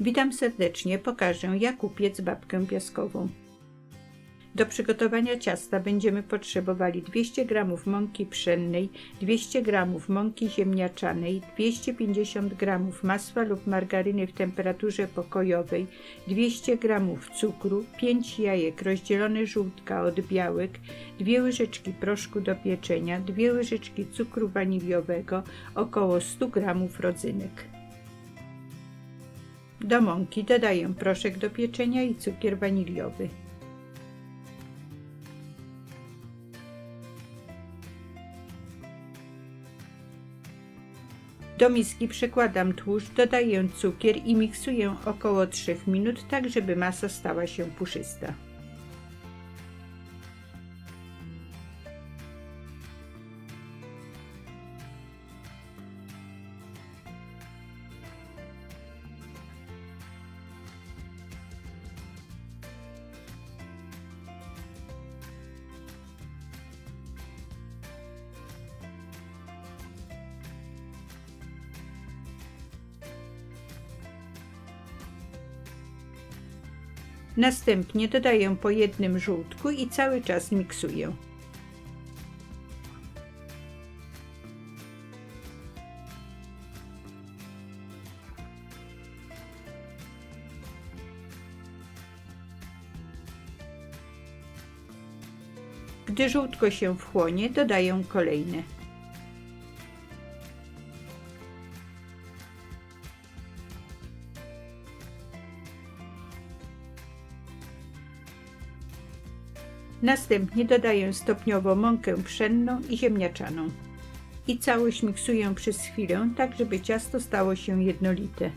Witam serdecznie, pokażę jak upiec babkę piaskową. Do przygotowania ciasta będziemy potrzebowali 200 g mąki pszennej, 200 g mąki ziemniaczanej, 250 g masła lub margaryny w temperaturze pokojowej, 200 g cukru, 5 jajek rozdzielone żółtka od białek, 2 łyżeczki proszku do pieczenia, 2 łyżeczki cukru waniliowego, około 100 g rodzynek. Do mąki dodaję proszek do pieczenia i cukier waniliowy. Do miski przekładam tłuszcz, dodaję cukier i miksuję około 3 minut, tak żeby masa stała się puszysta. Następnie dodaję po jednym żółtku i cały czas miksuję. Gdy żółtko się wchłonie, dodaję kolejne. Następnie dodaję stopniowo mąkę pszenną i ziemniaczaną. I całość miksuję przez chwilę, tak żeby ciasto stało się jednolite.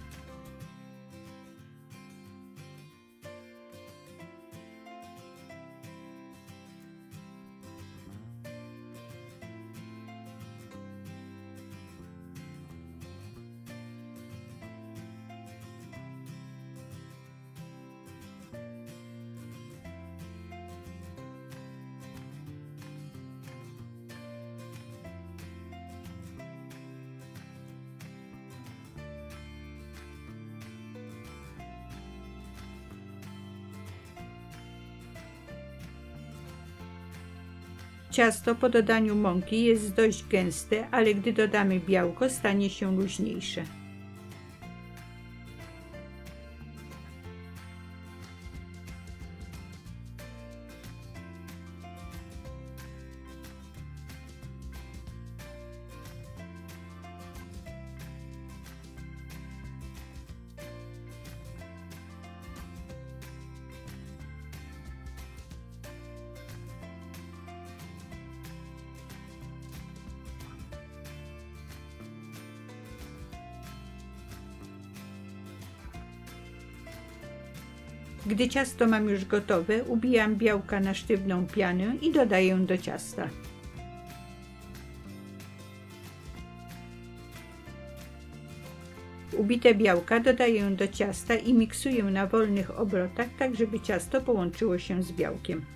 Ciasto po dodaniu mąki jest dość gęste, ale gdy dodamy białko, stanie się luźniejsze. Gdy ciasto mam już gotowe, ubijam białka na sztywną pianę i dodaję do ciasta. Ubite białka dodaję do ciasta i miksuję na wolnych obrotach, tak żeby ciasto połączyło się z białkiem.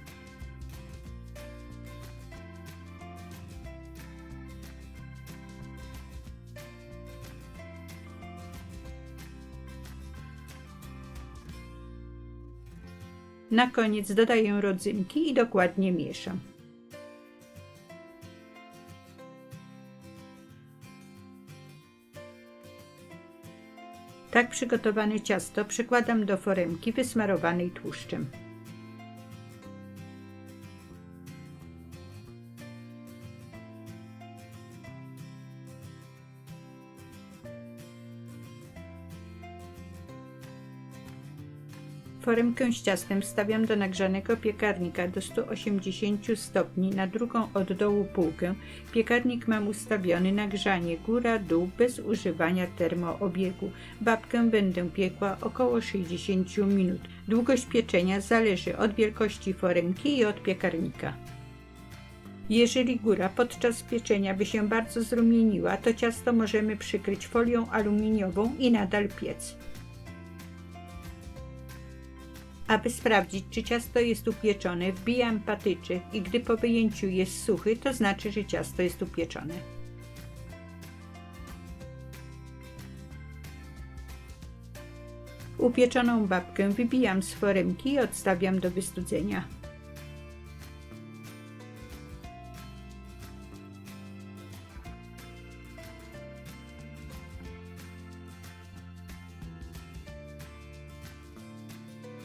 Na koniec dodaję rodzynki i dokładnie mieszam. Tak przygotowane ciasto przekładam do foremki wysmarowanej tłuszczem. Foremkę z ciastem wstawiam do nagrzanego piekarnika do 180 stopni na drugą od dołu półkę. Piekarnik mam ustawiony na grzanie góra-dół bez używania termoobiegu. Babkę będę piekła około 60 minut. Długość pieczenia zależy od wielkości foremki i od piekarnika. Jeżeli góra podczas pieczenia by się bardzo zrumieniła, to ciasto możemy przykryć folią aluminiową i nadal piec. Aby sprawdzić, czy ciasto jest upieczone, wbijam patyczek i gdy po wyjęciu jest suchy, to znaczy, że ciasto jest upieczone. Upieczoną babkę wybijam z foremki i odstawiam do wystudzenia.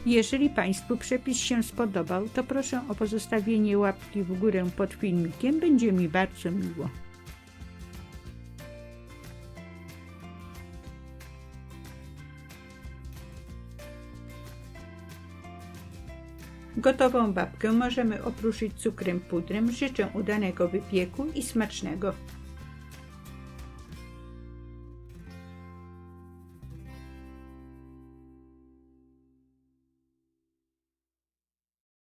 Jeżeli Państwu przepis się spodobał, to proszę o pozostawienie łapki w górę pod filmikiem, będzie mi bardzo miło. Gotową babkę możemy oprószyć cukrem pudrem. Życzę udanego wypieku i smacznego.